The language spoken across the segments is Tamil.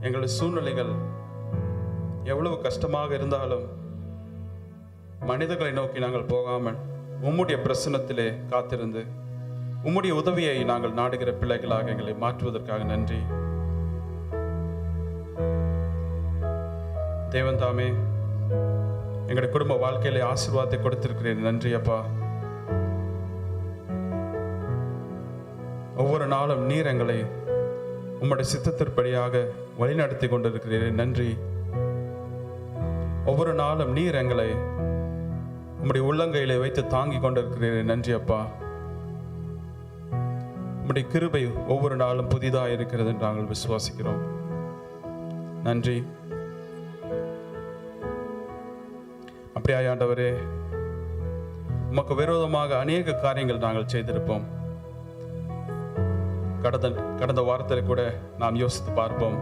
எங்களுடைய சூழ்நிலைகள் எவ்வளவு கஷ்டமாக இருந்தாலும் மனிதர்களை நோக்கி நாங்கள் போகாமல் உம்முடைய பிரசனத்திலே காத்திருந்து உம்முடைய உதவியை நாங்கள் நாடுகிற பிள்ளைகளாக எங்களை மாற்றுவதற்காக நன்றி. தேவன் தாமே எங்களுடைய குடும்ப வாழ்க்கையில ஆசீர்வாதத்தை கொடுத்திருக்கிறேன் நன்றி அப்பா. ஒவ்வொரு நாளும் நீர் எங்களை உம்முடைய சித்தத்திற்படியாக வழிநடத்தி கொண்டிருக்கிறீரே. நன்றி. ஒவ்வொரு நாளும் நீர் எங்களை உம்முடைய உள்ளங்கையிலே வைத்து தாங்கி கொண்டிருக்கிறீரே. நன்றி அப்பா. உம்முடைய கிருபை ஒவ்வொரு நாளும் புதிதாக இருக்கிறது என்று நாங்கள் விசுவாசிக்கிறோம். நன்றி. அப்படியாண்டவரே உமக்கு விரோதமாக அநேக காரியங்கள் நாங்கள் செய்திருப்போம். கடந்த கடந்த வாரத்தில் கூட நாம் யோசித்து பார்ப்போம்.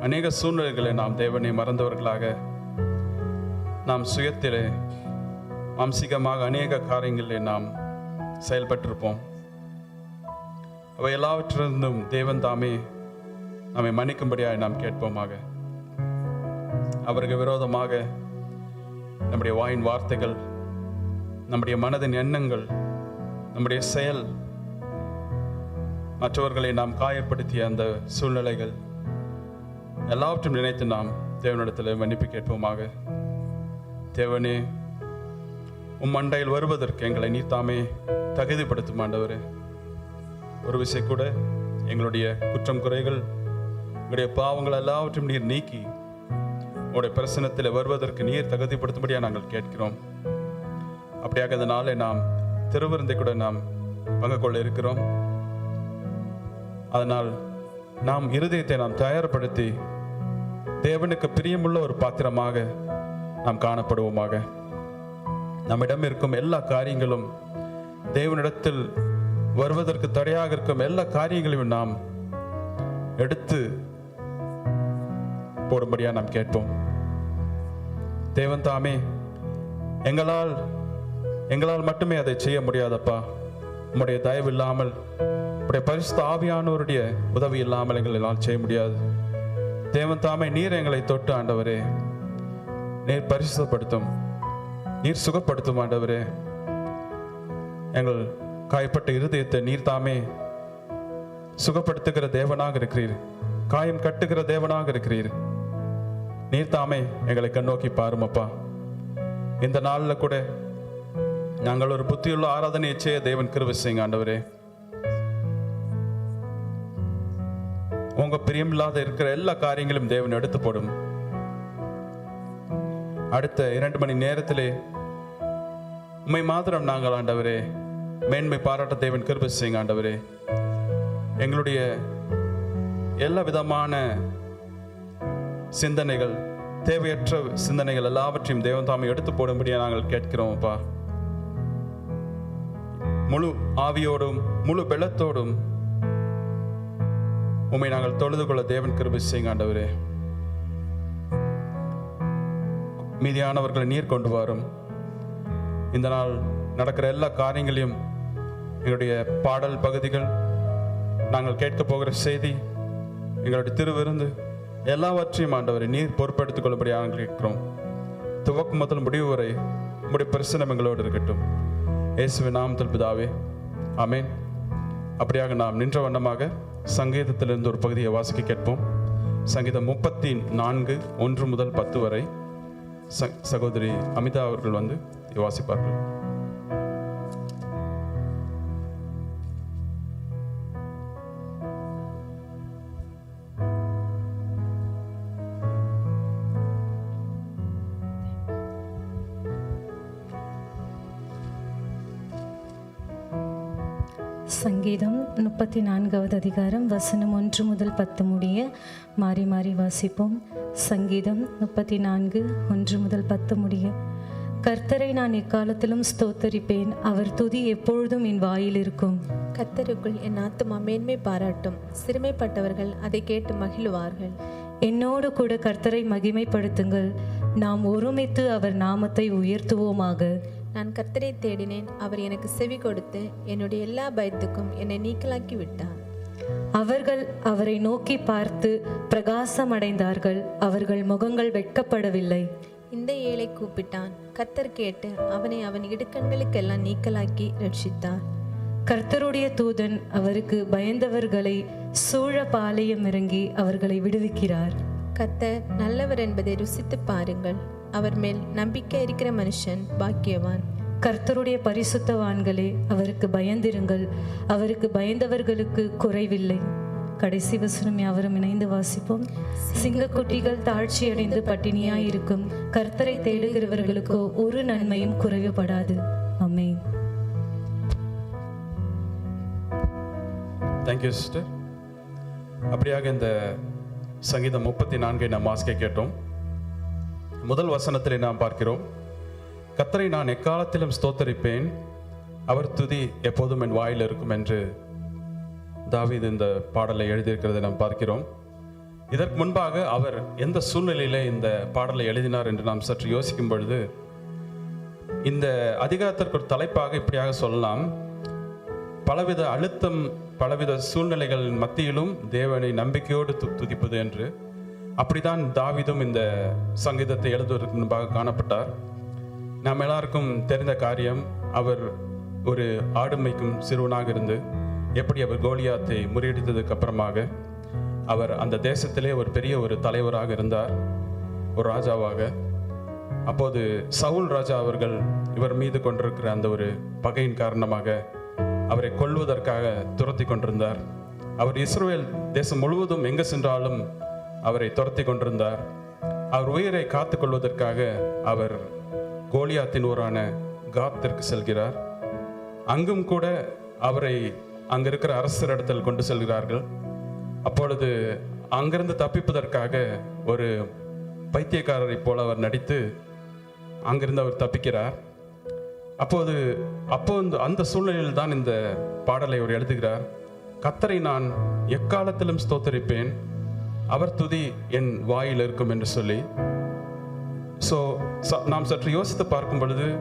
அநேக சூழ்நிலைகளை நாம் தேவனை மறந்தவர்களாக நாம் சுயத்திலே மாம்சிகமாக அநேக காரியங்களில் நாம் செயல்பட்டிருப்போம். அவை எல்லாவற்றிலிருந்தும் தேவன் தாமே நம்மை மன்னிக்கும்படியாக நாம் கேட்போமாக. அவருக்கு விரோதமாக நம்முடைய வாயின் வார்த்தைகள் நம்முடைய மனதின் எண்ணங்கள் நம்முடைய செயல் மற்றவர்களை நாம் காயப்படுத்திய அந்த சூழ்நிலைகள் எல்லாவற்றையும் நினைத்து நாம் தேவனிடத்தில் மன்னிப்பு கேட்போமாக. தேவனே உம் மண்டையில் வருவதற்கு எங்களை நீ தாமே தகுதிப்படுத்தும் ஆண்டவரே. ஒரு விஷயம் கூட எங்களுடைய குற்றம் குறைகள் எங்களுடைய பாவங்கள் எல்லாவற்றையும் நீர் நீக்கி உங்களுடைய பிரசனத்தில் வருவதற்கு நீர் தகுதிப்படுத்தும்படியாக நாங்கள் கேட்கிறோம். அப்படியாக இந்த நாளை நாம் திருவிருந்தை கூட நாம் பங்கு கொள்ள இருக்கிறோம். அதனால் நாம் இருதயத்தை நாம் தயார்படுத்தி தேவனுக்கு பிரியமுள்ள ஒரு பாத்திரமாக நாம் காணப்படுவோமாக. நம்மிடம் இருக்கும் எல்லா காரியங்களும் தேவனிடத்தில் வருவதற்கு தடையாக இருக்கும் எல்லா காரியங்களையும் நாம் எடுத்து போடும்படியாக நாம் கேட்போம். தேவன் தாமே எங்களால் எங்களால் மட்டுமே அதை செய்ய முடியாதப்பா. உம்முடைய தயவு இல்லாமல் உடைய பரிசுத்த ஆவியானோருடைய உதவி இல்லாமல் எங்களால் செய்ய முடியாது. தேவன் தாமே நீர் எங்களை தொட்டு ஆண்டவரே. நீர் பரிசுத்தப்படுத்தும். நீர் சுகப்படுத்தும் ஆண்டவரே. எங்கள் காயப்பட்ட இருதயத்தை நீர் தாமே சுகப்படுத்துகிற தேவனாக இருக்கிறீர். காயம் கட்டுகிற தேவனாக இருக்கிறீர். நீர் தாமே எங்களை கண்ணோக்கி பாருமப்பா. இந்த நாளில் கூட நாங்கள் ஒரு புத்தியுள்ள ஆராதனையை செய்ய தேவன் கிருபை செய்யுங்க ஆண்டவரே. உங்க பிரியமில்லாத இருக்கிற எல்லா காரியங்களும் தேவன் எடுத்து போடும். அடுத்த இரண்டு மணி நேரத்திலே உண்மை மாத்திரம் நாங்கள் ஆண்டவரே மேன்மை பாராட்ட தேவன் கிருபை செய்யுங்க ஆண்டவரே. எங்களுடைய எல்லா விதமான சிந்தனைகள் தேவையற்ற சிந்தனைகள் எல்லாவற்றையும் தேவன் தாமே எடுத்து போடும்படியாக நாங்கள் கேட்கிறோம்ப்பா முழு ஆவியோடும் முழு பெலத்தோடும் உம்மை நாங்கள் தொழுது கொள்ள தேவன் கிருபை செய்யுங்க ஆண்டவரே. மீதியானவர்களை நீர் கொண்டு வரும். இந்த நாள் நடக்கிற எல்லா காரியங்களையும் எங்களுடைய பாடல் பகுதிகள் நாங்கள் கேட்க போகிற செய்தி எங்களுடைய திருவிருந்து எல்லாவற்றையும் ஆண்டவரை நீர் பொறுப்பெடுத்துக் கொள்ளும்படியாக கேட்கிறோம். துவக்கம் முதல் முடிவு வரை உங்களுடைய பிரசனம் எங்களோடு இருக்கட்டும். இயேசுவின் நாமத்தில் பிதாவே அமேன் அப்படியாக நாம் நின்ற வண்ணமாக சங்கீதத்திலிருந்து ஒரு பகுதியை வாசிக்க கேட்போம். சங்கீதம் முப்பத்தி நான்கு ஒன்று முதல் பத்து வரை ச- சகோதரி அமிதா அவர்கள் வந்து வாசிப்பார்கள். முப்பத்தி நான்காவது அதிகாரம் வசனம் ஒன்று முதல் பத்து முடிய மாறி மாறி வாசிப்போம். சங்கீதம் முப்பத்தி நான்கு ஒன்று முதல் பத்து முடிய. கர்த்தரை நான் எக்காலத்திலும் ஸ்தோத்தரிப்பேன். அவர் துதி எப்பொழுதும் என் வாயில் இருக்கும். கர்த்தருக்குள் என் ஆத்துமா மேன்மை பாராட்டும். சிறுமைப்பட்டவர்கள் அதை கேட்டு மகிழுவார்கள். என்னோடு கூட கர்த்தரை மகிமைப்படுத்துங்கள். நாம் ஒருமித்து அவர் நாமத்தை உயர்த்துவோமாக. நான் கர்த்தரை தேடினேன். அவர் எனக்கு செவி கொடுத்து என்னுடைய எல்லா பயத்துக்கும் என்னை நீக்கலாக்கி விட்டார் அவர்கள் அவரை நோக்கி பார்த்து பிரகாசமடைந்தார்கள். அவர்கள் முகங்கள் வெட்கப்படவில்லை. இந்த ஏழை கூப்பிட்டான். கத்தர் கேட்டு அவனை அவன் இடுக்கண்களுக்கெல்லாம் நீக்கலாக்கி ரட்சித்தார். கர்த்தருடைய தூதன் அவருக்கு பயந்தவர்களை சூழ பாளையம் இறங்கி அவர்களை விடுவிக்கிறார். கத்தர் நல்லவர் என்பதை ருசித்து பாருங்கள். அவர் மேல் நம்பிக்கை இருக்கிற மனுஷன் பாக்கியவான். கர்த்தருடைய பரிசுத்தவான்களே அவருக்கு பயந்திருங்கள். அவருக்கு பயந்தவர்களுக்கு குறைவில்லை. கடைசி வசனம் யாவரும் இணைந்து வாசிப்போம். சிங்கக்குட்டிகள் தாழ்ச்சியடைந்து பட்டினியாய் இருக்கும் கர்த்தரை தேடுகிறவர்களுக்கோ ஒரு நன்மையும் குறைவுபடாது. ஆமென் தேங்க்யூ சிஸ்டர் அப்படியாக இந்த சங்கீதம் முப்பத்தி நான்கை நாம் வாசிக்க கேட்டோம். முதல் வசனத்திலே நாம் பார்க்கிறோம். கத்தரை நான் எக்காலத்திலும் ஸ்தோத்தரிப்பேன். அவர் துதி எப்போதும் என் வாயில் இருக்கும் என்று தாவீது இந்த பாடலை எழுதியிருக்கிறதை நாம் பார்க்கிறோம். இதற்கு முன்பாக அவர் எந்த சூழ்நிலையில இந்த பாடலை எழுதினார் என்று நாம் சற்று யோசிக்கும் பொழுது இந்த அதிகாரத்திற்கு ஒரு தலைப்பாக இப்படியாக சொல்லலாம். பலவித அழுத்தம் பலவித சூழ்நிலைகளின் மத்தியிலும் தேவனை நம்பிக்கையோடு து- துதிப்பது என்று. அப்படிதான் தாவிதும் இந்த சங்கீதத்தை எழுதுவதற்கு முன்பாக காணப்பட்டார். நாம் எல்லாருக்கும் தெரிந்த காரியம் அவர் ஒரு ஆடு மேய்க்கும் சிறுவனாக இருந்து எப்படி அவர் கோலியாத்தை முறியடித்ததுக்கு அப்புறமாக அவர் அந்த தேசத்திலே ஒரு பெரிய ஒரு தலைவராக இருந்தார் ஒரு ராஜாவாக. அப்போது சவுல் ராஜா அவர்கள் இவர் மீது கொண்டிருக்கிற அந்த ஒரு பகையின் காரணமாக அவரை கொல்வதற்காக துரத்தி கொண்டிருந்தார். அவர் இஸ்ரேல் தேசம் முழுவதும் எங்கு சென்றாலும் அவரை துரத்தி கொண்டிருந்தார். அவர் உயிரை காத்துக்கொள்வதற்காக அவர் கோலியாத்தின் ஊரான காத்திற்கு செல்கிறார். அங்கும் கூட அவரை அங்கே இருக்கிற அரசர் இடத்தில் கொண்டு செல்கிறார்கள். அப்பொழுது அங்கிருந்து தப்பிப்பதற்காக ஒரு பைத்தியக்காரரை போல அவர் நடித்து அங்கிருந்து அவர் தப்பிக்கிறார். அப்போது அப்போ அந்த சூழ்நிலையில் தான் இந்த பாடலை அவர் எழுதுகிறார். கத்தரை நான் எக்காலத்திலும் ஸ்தோத்தரிப்பேன். அவர் துதி என் வாயில் இருக்கும் என்று சொல்லி. ஸோ நாம் சற்று யோசித்து பார்க்கும் பொழுது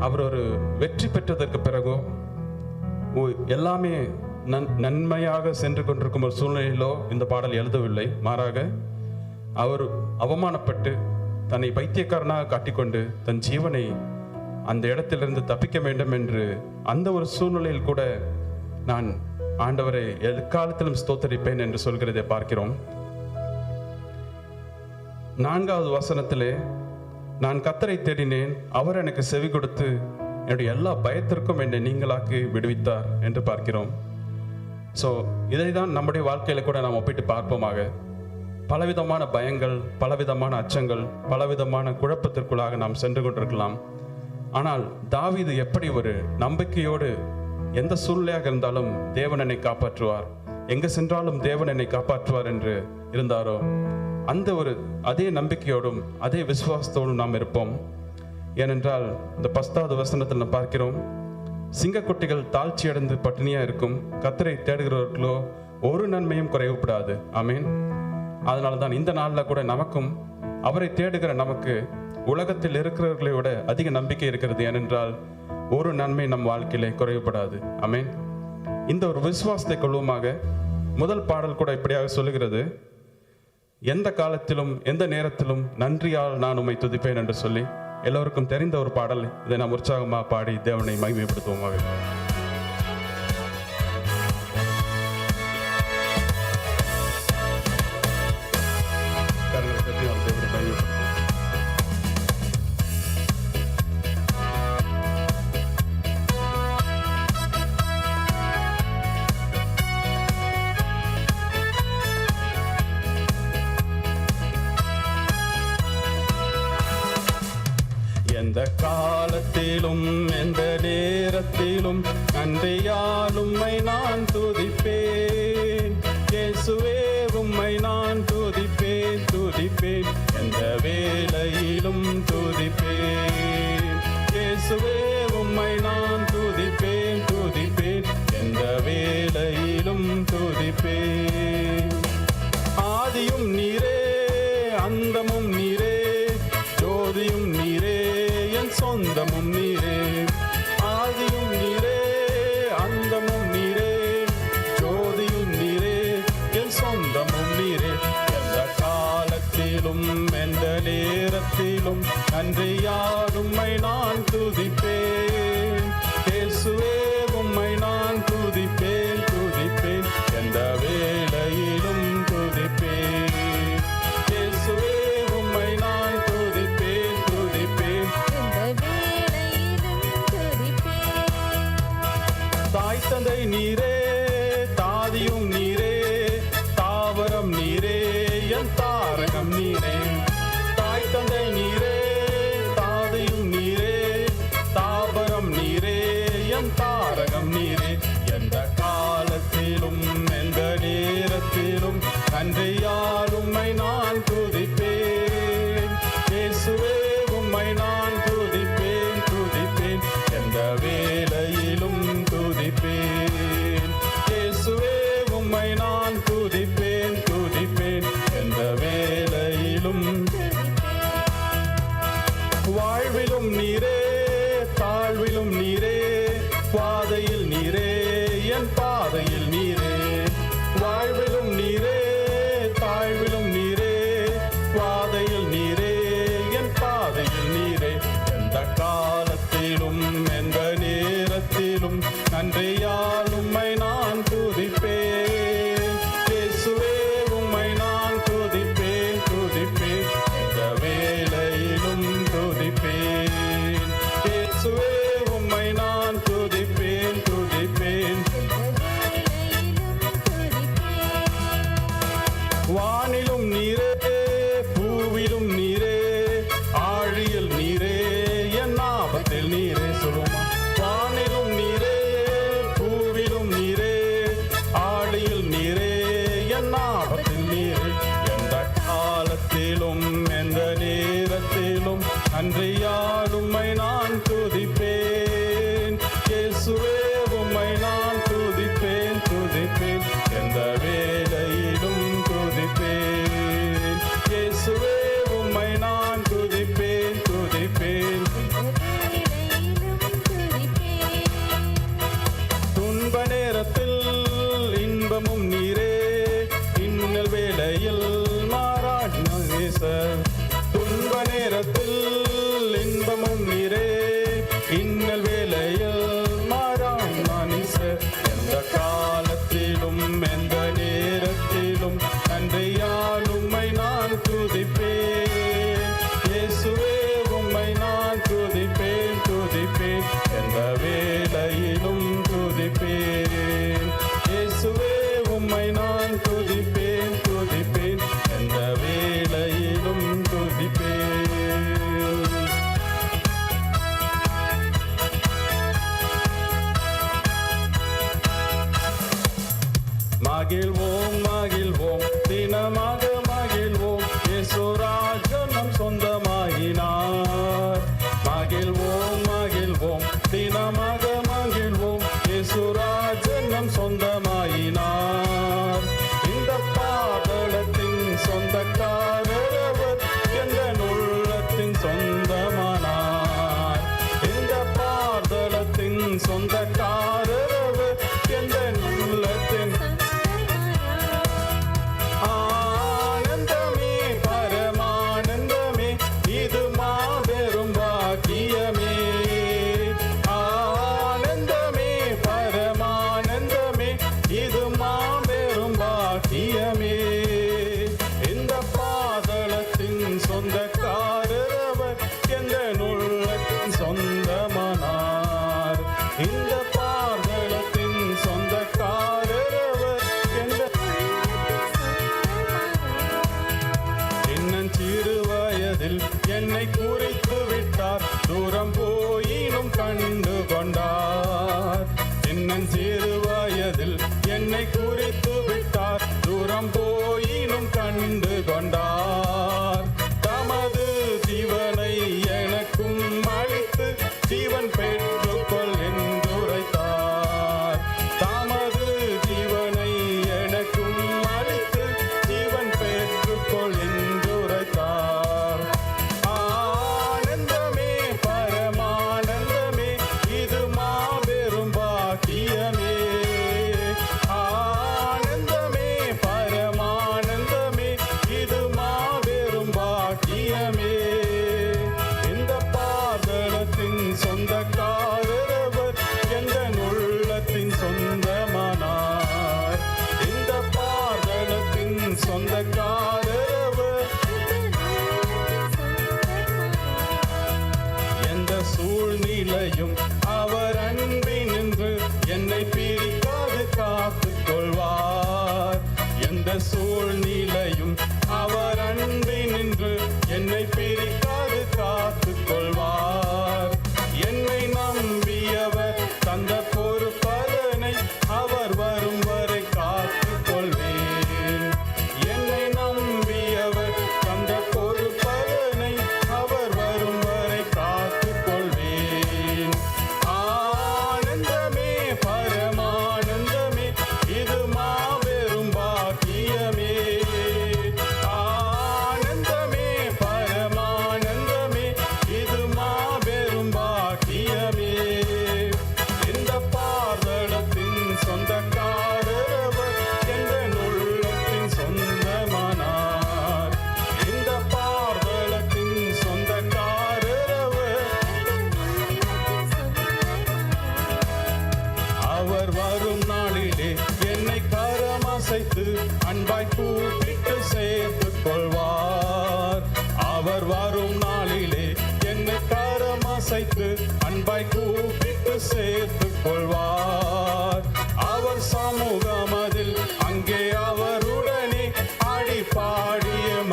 அவர் ஒரு வெற்றி பெற்றதற்கு பிறகோ ஓ- எல்லாமே நன் நன்மையாக சென்று கொண்டிருக்கும் ஒரு சூழ்நிலையிலோ இந்த பாடல் எழுதவில்லை. மாறாக அவர் அவமானப்பட்டு தன்னை பைத்தியக்காரனாக காட்டிக்கொண்டு தன் ஜீவனை அந்த இடத்திலிருந்து தப்பிக்க வேண்டும் என்று அந்த ஒரு சூழ்நிலையில் கூட நான் ஆண்டவரை எக்காலத்திலும் ஸ்தோத்தரிப்பேன் என்று சொல்கிறதை பார்க்கிறோம். நான்காவது வசனத்திலே நான் கத்தரை தேடினேன் அவர் எனக்கு செவி கொடுத்து என்னுடைய எல்லா பயத்திற்கும் என்னை நீங்களாக்கி விடுவித்தார் என்று பார்க்கிறோம். ஸோ இதை தான் நம்முடைய வாழ்க்கையில் கூட நாம் ஒப்பிட்டு பார்ப்போமாக. பலவிதமான பயங்கள் பலவிதமான அச்சங்கள் பலவிதமான குழப்பத்திற்குள்ளாக நாம் சென்று கொண்டிருக்கலாம். ஆனால் தாவீது எப்படி ஒரு நம்பிக்கையோடு எந்த சூழ்நிலையாக இருந்தாலும் தேவன் என்னை காப்பாற்றுவார். எங்கு சென்றாலும் தேவன் என்னை காப்பாற்றுவார் என்று இருந்தாரோ? அந்த ஒரு அதே நம்பிக்கையோடும் அதே விசுவாசத்தோடும் நாம் இருப்போம். ஏனென்றால் இந்த பஸ்தாவது வசனத்தில் நாம் பார்க்கிறோம் சிங்கக்குட்டிகள் தாழ்ச்சியடைந்து பட்டினியாக இருக்கும் கத்தரை தேடுகிறவர்களோ ஒரு நன்மையும் குறைவுபடாது. ஆமீன். அதனால தான் இந்த நாளில் கூட நமக்கும் அவரை தேடுகிற நமக்கு உலகத்தில் இருக்கிறவர்களை விட அதிக நம்பிக்கை இருக்கிறது ஏனென்றால் ஒரு நன்மை நம் வாழ்க்கையிலே குறைவுபடாது. ஆமீன். இந்த ஒரு விசுவாசத்தை கொள்வோமாக முதல் பாடல் கூட இப்படியாக சொல்லுகிறது எந்த காலத்திலும் எந்த நேரத்திலும் நன்றியால் நான் உம்மை துதிப்பேன் என்று சொல்லி எல்லோருக்கும் தெரிந்த ஒரு பாடல். இதை நாம் உற்சாகமாக பாடி தேவனை மகிமைப்படுத்துவோமாக. நன்றியால் துதிப்பேன் எந்த வேலையிலும் துதிப்பேன்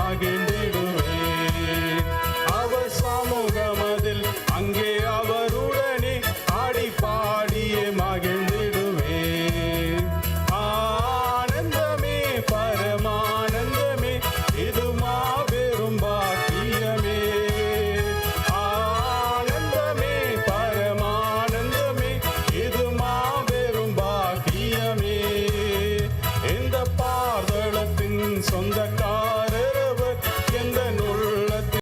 ಹಾಗೆ